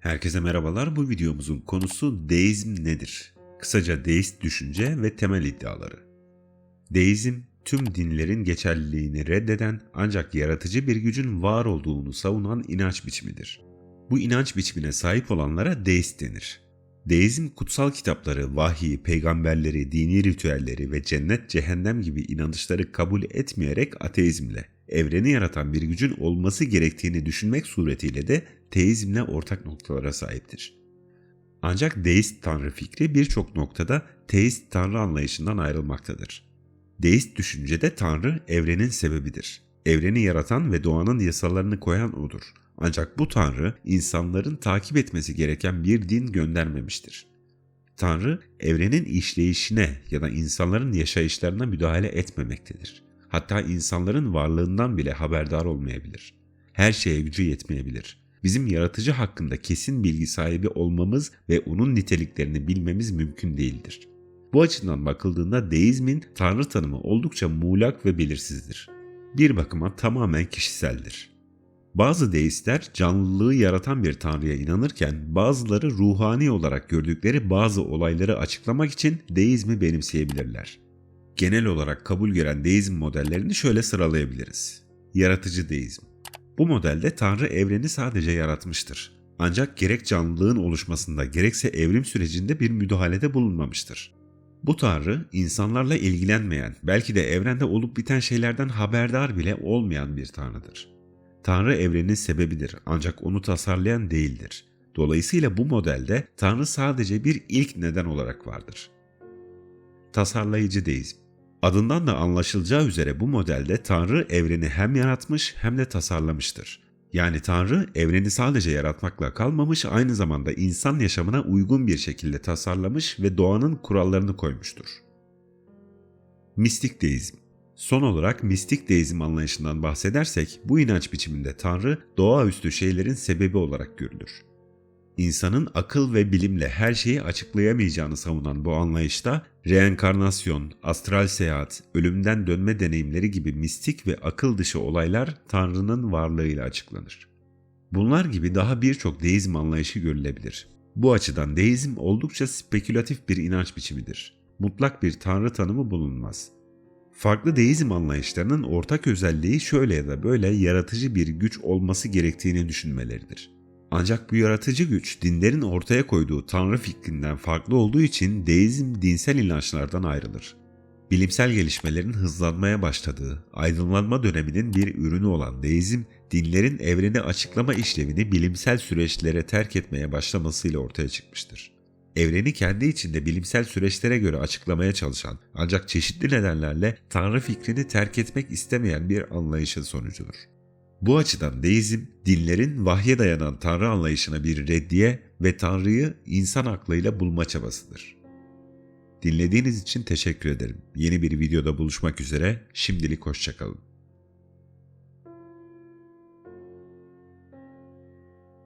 Herkese merhabalar. Bu videomuzun konusu deizm nedir? Kısaca deist düşünce ve temel iddiaları. Deizm, tüm dinlerin geçerliliğini reddeden ancak yaratıcı bir gücün var olduğunu savunan inanç biçimidir. Bu inanç biçimine sahip olanlara deist denir. Deizm kutsal kitapları, vahyi, peygamberleri, dini ritüelleri ve cennet, cehennem gibi inanışları kabul etmeyerek ateizmle, evreni yaratan bir gücün olması gerektiğini düşünmek suretiyle de teizmle ortak noktalara sahiptir. Ancak deist tanrı fikri birçok noktada teist tanrı anlayışından ayrılmaktadır. Deist düşüncede tanrı evrenin sebebidir. Evreni yaratan ve doğanın yasalarını koyan odur. Ancak bu tanrı insanların takip etmesi gereken bir din göndermemiştir. Tanrı evrenin işleyişine ya da insanların yaşayışlarına müdahale etmemektedir. Hatta insanların varlığından bile haberdar olmayabilir. Her şeye gücü yetmeyebilir. Bizim yaratıcı hakkında kesin bilgi sahibi olmamız ve onun niteliklerini bilmemiz mümkün değildir. Bu açıdan bakıldığında deizmin tanrı tanımı oldukça muğlak ve belirsizdir. Bir bakıma tamamen kişiseldir. Bazı deistler canlılığı yaratan bir tanrıya inanırken bazıları ruhani olarak gördükleri bazı olayları açıklamak için deizmi benimseyebilirler. Genel olarak kabul gören deizm modellerini şöyle sıralayabiliriz. Yaratıcı deizm. Bu modelde Tanrı evreni sadece yaratmıştır. Ancak gerek canlılığın oluşmasında gerekse evrim sürecinde bir müdahalede bulunmamıştır. Bu Tanrı insanlarla ilgilenmeyen, belki de evrende olup biten şeylerden haberdar bile olmayan bir Tanrıdır. Tanrı evrenin sebebidir ancak onu tasarlayan değildir. Dolayısıyla bu modelde Tanrı sadece bir ilk neden olarak vardır. Tasarlayıcı deizm Adından da anlaşılacağı üzere bu modelde Tanrı evreni hem yaratmış hem de tasarlamıştır. Yani Tanrı evreni sadece yaratmakla kalmamış aynı zamanda insan yaşamına uygun bir şekilde tasarlamış ve doğanın kurallarını koymuştur. Mistik deizm Son olarak mistik deizm anlayışından bahsedersek bu inanç biçiminde Tanrı doğaüstü şeylerin sebebi olarak görülür. İnsanın akıl ve bilimle her şeyi açıklayamayacağını savunan bu anlayışta reenkarnasyon, astral seyahat, ölümden dönme deneyimleri gibi mistik ve akıl dışı olaylar Tanrı'nın varlığıyla açıklanır. Bunlar gibi daha birçok deizm anlayışı görülebilir. Bu açıdan deizm oldukça spekülatif bir inanç biçimidir. Mutlak bir tanrı tanımı bulunmaz. Farklı deizm anlayışlarının ortak özelliği şöyle ya da böyle yaratıcı bir güç olması gerektiğini düşünmeleridir. Ancak bu yaratıcı güç dinlerin ortaya koyduğu tanrı fikrinden farklı olduğu için deizm dinsel inançlardan ayrılır. Bilimsel gelişmelerin hızlanmaya başladığı, aydınlanma döneminin bir ürünü olan deizm, dinlerin evreni açıklama işlevini bilimsel süreçlere terk etmeye başlamasıyla ortaya çıkmıştır. Evreni kendi içinde bilimsel süreçlere göre açıklamaya çalışan ancak çeşitli nedenlerle tanrı fikrini terk etmek istemeyen bir anlayışın sonucudur. Bu açıdan deizm, dinlerin vahye dayanan tanrı anlayışına bir reddiye ve tanrıyı insan aklıyla bulma çabasıdır. Dinlediğiniz için teşekkür ederim. Yeni bir videoda buluşmak üzere, şimdilik hoşçakalın.